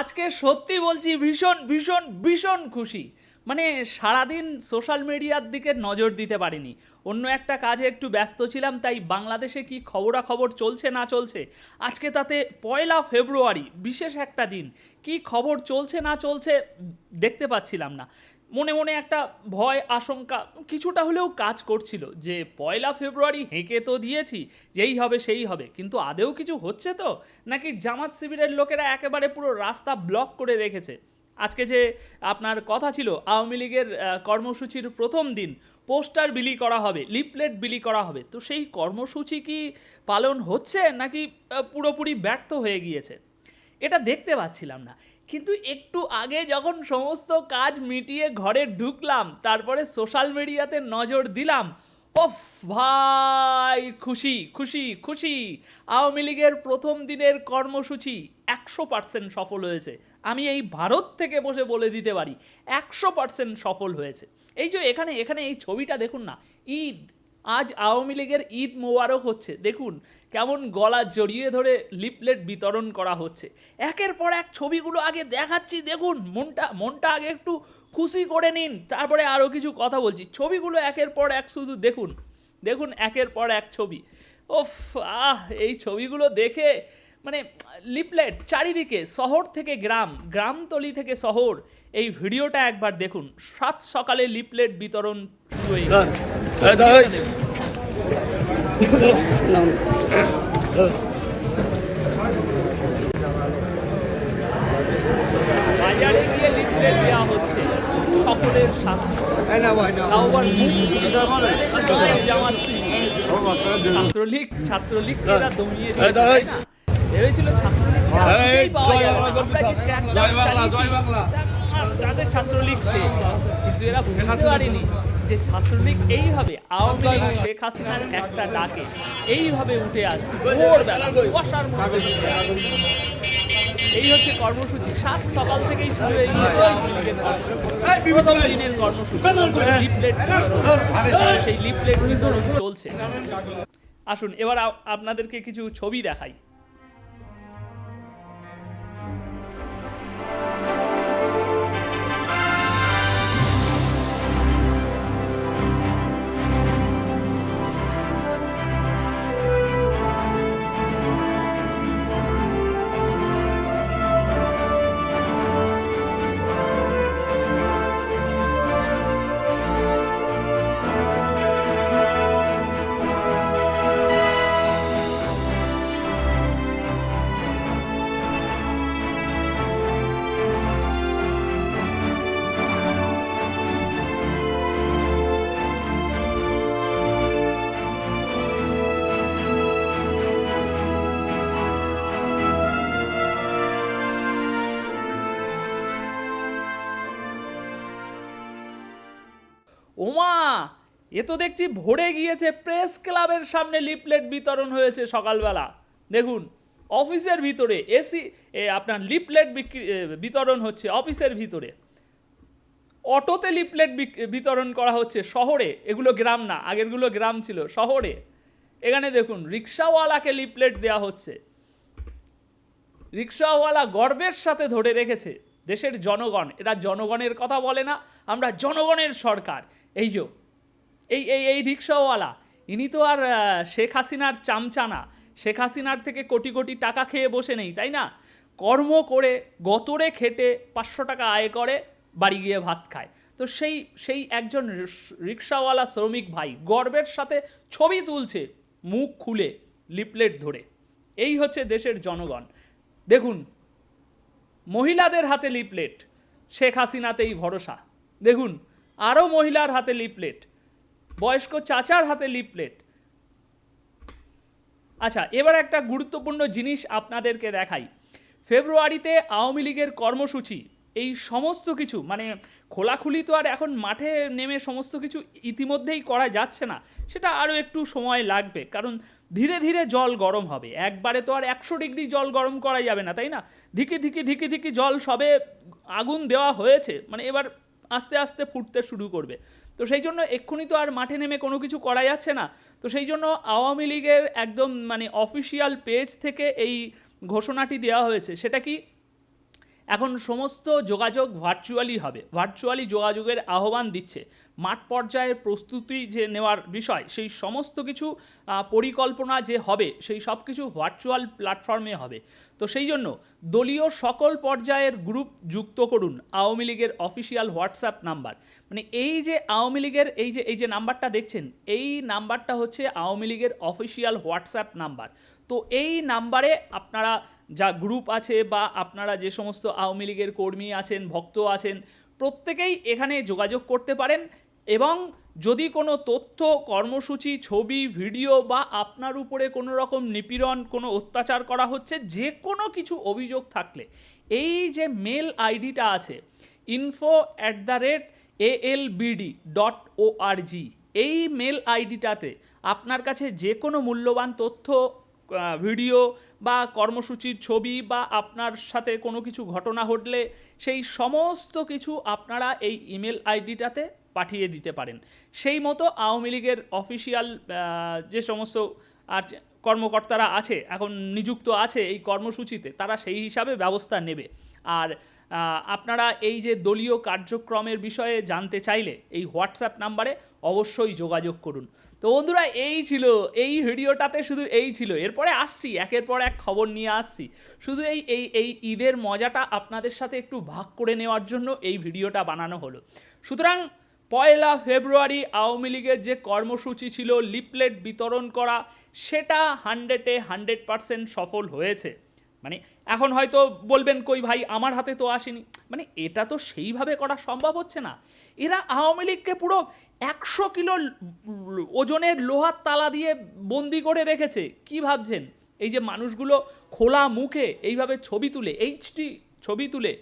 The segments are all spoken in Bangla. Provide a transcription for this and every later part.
আজকে সত্যি বলছি ভীষণ ভীষণ ভীষণ খুশি। মানে সারাদিন সোশ্যাল মিডিয়ার দিকে নজর দিতে পারিনি। অন্য একটা কাজে একটু ব্যস্ত ছিলাম, তাই বাংলাদেশে কি খবরাখবর চলছে না চলছে, আজকে তাতে পয়লা ফেব্রুয়ারি, বিশেষ একটা দিন। কি খবর চলছে না চলছে দেখতে পাচ্ছিলাম না। মনে মনে একটা ভয়, আশঙ্কা কিছুটা হলেও কাজ করছিল যে পয়লা ফেব্রুয়ারি হেঁকে তো দিয়েছি, যেই হবে সেই হবে। কিন্তু আদেও কিছু হচ্ছে তো? নাকি জামাত শিবিরের লোকেরা একেবারে পুরো রাস্তা ব্লক করে রেখেছে? আজকে যে আপনার কথা ছিল, আওয়ামী লীগের কর্মসূচির প্রথম দিন, পোস্টার বিলি করা হবে লিপলেট বিলি করা হবে, তো সেই কর্মসূচি কি পালন হচ্ছে নাকি পুরোপুরি ব্যর্থ হয়ে গিয়েছে? এটা দেখতে পাচ্ছিলাম না। কিন্তু একটু আগে যখন সমস্ত কাজ মিটিয়ে ঘরে ঢুকলাম, তারপরে সোশ্যাল মিডিয়াতে নজর দিলাম, ওফ ভাই, খুশি খুশি খুশি। আওয়ামী লীগের প্রথম দিনের কর্মসূচি একশো পার্সেন্ট সফল হয়েছে। আমি এই ভারত থেকে বসে বলে দিতে পারি, একশো পার্সেন্ট সফল হয়েছে। এই যে এখানে এখানে এই ছবিটা দেখুন না, ঈদ আজ আওয়ামী লীগের ঈদ মোবারক হচ্ছে। দেখুন কেমন গলা জড়িয়ে ধরে লিপলেট বিতরণ করা হচ্ছে। একের পর এক ছবিগুলো আগে দেখাচ্ছি, দেখুন মনটা মনটা আগে একটু খুশি করে নিন, তারপরে আরও কিছু কথা বলছি। ছবিগুলো একের পর এক শুধু দেখুন দেখুন একের পর এক ছবি। ওফ, আহ, এই ছবিগুলো দেখে মানে লিপলেট চারিদিকে শহর থেকে গ্রাম গ্রামতলি থেকে শহর। এই ভিডিওটা একবার দেখুন। সাত সকালে লিপলেট বিতরণ শুরু হয়ে বাজারে গিয়ে লিফলেট দেওয়া হচ্ছে। সকলের। ছাত্রলীগ এরা দমিয়ে? ভেবেছিল ছাত্রলীগ পাওয়া যাবে আমরা যে তাদের ছাত্রলীগ শেষ কিন্তু এরা বুঝতে পারেনি যে ছাত্রলীগ এইভাবে আওয়ামী লীগ শেখ হাসিনার একটা ডাকে এইভাবে উঠে আসবে। ভোরবেলা কুয়াশার মধ্যে এই হচ্ছে কর্মসূচি। সাত সকাল থেকেই শুরু হয়ে গিয়েছে দিনের কর্মসূচি। লিফলেট সেই লিফলেট বিতরণ চলছে। আসুন এবার আপনাদেরকে কিছু ছবি দেখাই। ওমা, এ তো দেখছি ভরে গিয়েছে প্রেস ক্লাবের সামনে লিফলেট বিতরণ হয়েছে সকালবেলা। দেখুন, অফিসের ভিতরে এসি আপনার লিফলেট বিক্রি- বিতরণ হচ্ছে অফিসের ভিতরে। অটোতে লিফলেট বিক- বিতরণ করা হচ্ছে শহরে, এগুলো গ্রাম না, আগেরগুলো গ্রাম ছিল, শহরে। এখানে দেখুন, রিক্সাওয়ালাকে লিফলেট দেওয়া হচ্ছে। রিক্সাওয়ালা গর্বের সাথে ধরে রেখেছে। দেশের জনগণ, এরা জনগণের কথা বলে না, আমরা জনগণের সরকার। এই যো, এই এই এই রিক্সাওয়ালা, ইনি তো আর শেখ হাসিনার চামচা না শেখ হাসিনার থেকে কোটি কোটি টাকা খেয়ে বসে নেই, তাই না? কর্ম করে গতরে খেটে পাঁচশো টাকা আয় করে, বাড়ি গিয়ে ভাত খায়। তো সেই সেই একজন রিক্সাওয়ালা শ্রমিক ভাই গর্বের সাথে ছবি তুলছে, মুখ খুলে, লিপলেট ধরে। এই হচ্ছে দেশের জনগণ। দেখুন মহিলাদের হাতে লিপলেট। শেখ হাসিনাতেই ভরসা। দেখুন, আরও মহিলার হাতে লিপলেট, বয়স্ক চাচার হাতে লিপলেট। আচ্ছা এবার একটা গুরুত্বপূর্ণ জিনিস আপনাদেরকে দেখাই। ফেব্রুয়ারিতে আওয়ামী লীগের কর্মসূচি এই সমস্ত কিছু মানে খোলাখুলি তো আর এখন মাঠে নেমে সমস্ত কিছু ইতিমধ্যেই করা যাচ্ছে না, সেটা আরও একটু সময় লাগবে, কারণ ধীরে ধীরে জল গরম হবে, একবারে তো আর একশো ডিগ্রি জল গরম করা যাবে না, তাই না? ধিকি ধিকি ধিকি ধিকি জল সবে আগুন দেওয়া হয়েছে মানে এবার আস্তে আস্তে ফুটতে শুরু করবে, তো সেই জন্য এক্ষুনি তো আর মাঠে নেমে কোনো কিছু করা যাচ্ছে না, তো সেই জন্য আওয়ামী লীগের একদম মানে অফিসিয়াল পেজ থেকে এই ঘোষণাটি দেওয়া হয়েছে, সেটা কি এখন সমস্ত যোগাযোগ ভার্চুয়ালি হবে। ভার্চুয়ালি যোগাযোগের আহ্বান দিচ্ছে। মাঠ পর্যায়ের প্রস্তুতি যে নেওয়ার বিষয়, সেই সমস্ত কিছু পরিকল্পনা যে হবে, সেই সব কিছু ভার্চুয়াল প্ল্যাটফর্মে হবে। তো সেই জন্য দলীয় সকল পর্যায়ের গ্রুপ যুক্ত করুন। আওয়ামী লীগের অফিসিয়াল হোয়াটসঅ্যাপ নাম্বার মানে এই যে আওয়ামী লীগের, এই যে এই যে নাম্বারটা দেখছেন, এই নাম্বারটা হচ্ছে আওয়ামী লীগের অফিসিয়াল হোয়াটসঅ্যাপ নাম্বার তো এই নাম্বারে আপনারা যা গ্রুপ আছে বা আপনারা যে সমস্ত আওয়ামী লীগের কর্মী আছেন, ভক্ত আছেন, প্রত্যেকেই এখানে যোগাযোগ করতে পারেন এবং যদি কোনো তথ্য, কর্মসূচি, ছবি, ভিডিও বা আপনার উপরে কোনো রকম নিপীড়ন, কোনো অত্যাচার করা হচ্ছে, যে কোনো কিছু অভিযোগ থাকলে, এই যে মেল আইডিটা আছে info at the rate A L BD dot ও এই মেল আইডিটাতে আপনার কাছে যে কোনো মূল্যবান তথ্য ভিডিও বা কর্মসূচির ছবি বা আপনার সাথে কোনো কিছু ঘটনা ঘটলে সেই সমস্ত কিছু আপনারা এই ইমেল আইডিটাতে পাঠিয়ে দিতে পারেন। সেই মতো আওয়ামী লীগের অফিসিয়াল যে সমস্ত আর কর্মকর্তারা আছে, এখন নিযুক্ত আছে এই কর্মসূচিতে, তারা সেই হিসাবে ব্যবস্থা নেবে। আর আপনারা এই যে দলীয় কার্যক্রমের বিষয়ে জানতে চাইলে এই হোয়াটসঅ্যাপ নাম্বারে অবশ্যই যোগাযোগ করুন। তো বন্ধুরা, এই ছিল, এই ভিডিওটাতে শুধু এই ছিল। এরপরে আসছি, একের পর এক খবর নিয়ে আসছি। শুধু এই এই এই ঈদের মজাটা আপনাদের সাথে একটু ভাগ করে নেওয়ার জন্য এই ভিডিওটা বানানো হলো। সুতরাং, পয়লা ফেব্রুয়ারি আওয়ামী লীগের যে কর্মসূচি ছিল লিপলেট বিতরণ করা, সেটা হান্ড্রেডে হান্ড্রেড পারসেন্ট সফল হয়েছে। মানে এখন হয়তো বলবেন, কই ভাই, আমার হাতে তো আসেনি। মানে এটা তো সেইভাবে করা সম্ভব হচ্ছে না। এরা আওয়ামী লীগকে পুরো একশো কিলো ওজনের লোহার তালা দিয়ে বন্দি করে রেখেছে। কি ভাবছেন? এই যে মানুষগুলো খোলা মুখে এইভাবে ছবি তুলে, এইচডি ছবি তুলে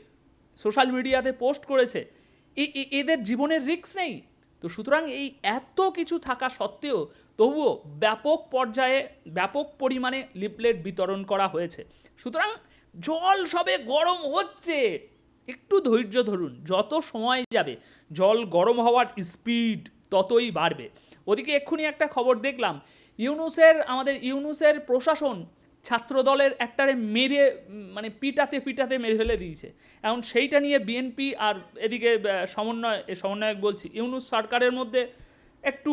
সোশ্যাল মিডিয়াতে পোস্ট করেছে এদের জীবনের রিস্ক নেই। তো সুতরাং এই এত কিছু থাকা সত্ত্বেও তবুও ব্যাপক পর্যায়ে, ব্যাপক পরিমাণে লিপলেট বিতরণ করা হয়েছে। সুতরাং জল সবে গরম হচ্ছে। একটু ধৈর্য ধরুন, যত সময় যাবে, জল গরম হওয়ার স্পিড ততই বাড়বে। ওদিকে এক্ষুনি একটা খবর দেখলাম, ইউনুসের, আমাদের ইউনুসের প্রশাসন ছাত্রদলের একটারে মেরে মানে পিটাতে পিটাতে মেরে ফেলে দিয়েছে। এখন সেইটা নিয়ে বিএনপি আর এদিকে সমন্বয় সমন্বয়ক বলছি, ইউনুস সরকারের মধ্যে একটু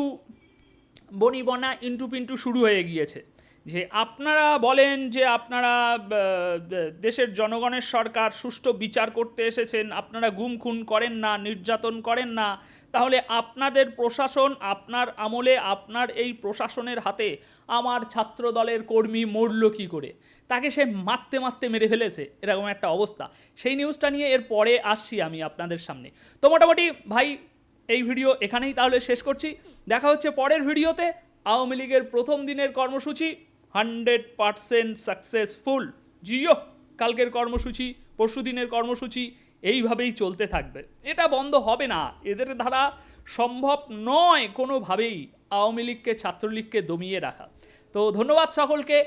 বনিবনা ইন্টু পিন্টু শুরু হয়ে গিয়েছে। যে আপনারা বলেন যে আপনারা দেশের জনগণের সরকার সুষ্ঠু বিচার করতে এসেছেন, আপনারা গুম খুন করেন না, নির্যাতন করেন না তাহলে আপনাদের প্রশাসন, আপনার আমলে, আপনার এই প্রশাসনের হাতে আমার ছাত্র দলের কর্মী মরল কী করে? তাকে সে মারতে মারতে মেরে ফেলেছে, এরকম একটা অবস্থা। সেই নিউজটা নিয়ে এর পরে আসছি আমি আপনাদের সামনে। তো মোটামুটি ভাই, এই ভিডিও এখানেই তাহলে শেষ করছি। দেখা হচ্ছে পরের ভিডিওতে আওয়ামী লীগের প্রথম দিনের কর্মসূচি হান্ড্রেড পারসেন্ট সাকসেসফুল জিও, কালকের কর্মসূচি পরশু দিনের কর্মসূচি এইভাবেই চলতে থাকবে। এটা বন্ধ হবে না। এদের দ্বারা সম্ভব নয় কোনোভাবেই আওয়ামী লীগকে, ছাত্রলীগকে দমিয়ে রাখা। তো ধন্যবাদ সকলকে।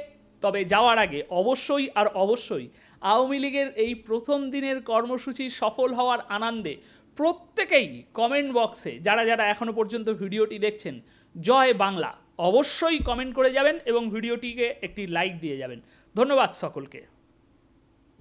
তবে যাওয়ার আগে অবশ্যই আর অবশ্যই আওয়ামী লীগের এই প্রথম দিনের কর্মসূচি সফল হওয়ার আনন্দে প্রত্যেকেই কমেন্ট বক্সে যারা যারা এখনও পর্যন্ত ভিডিওটি দেখছেন, জয় বাংলা। অবশ্যই কমেন্ট করে যাবেন এবং ভিডিওটিকে একটি লাইক দিয়ে যাবেন। ধন্যবাদ সকলকে।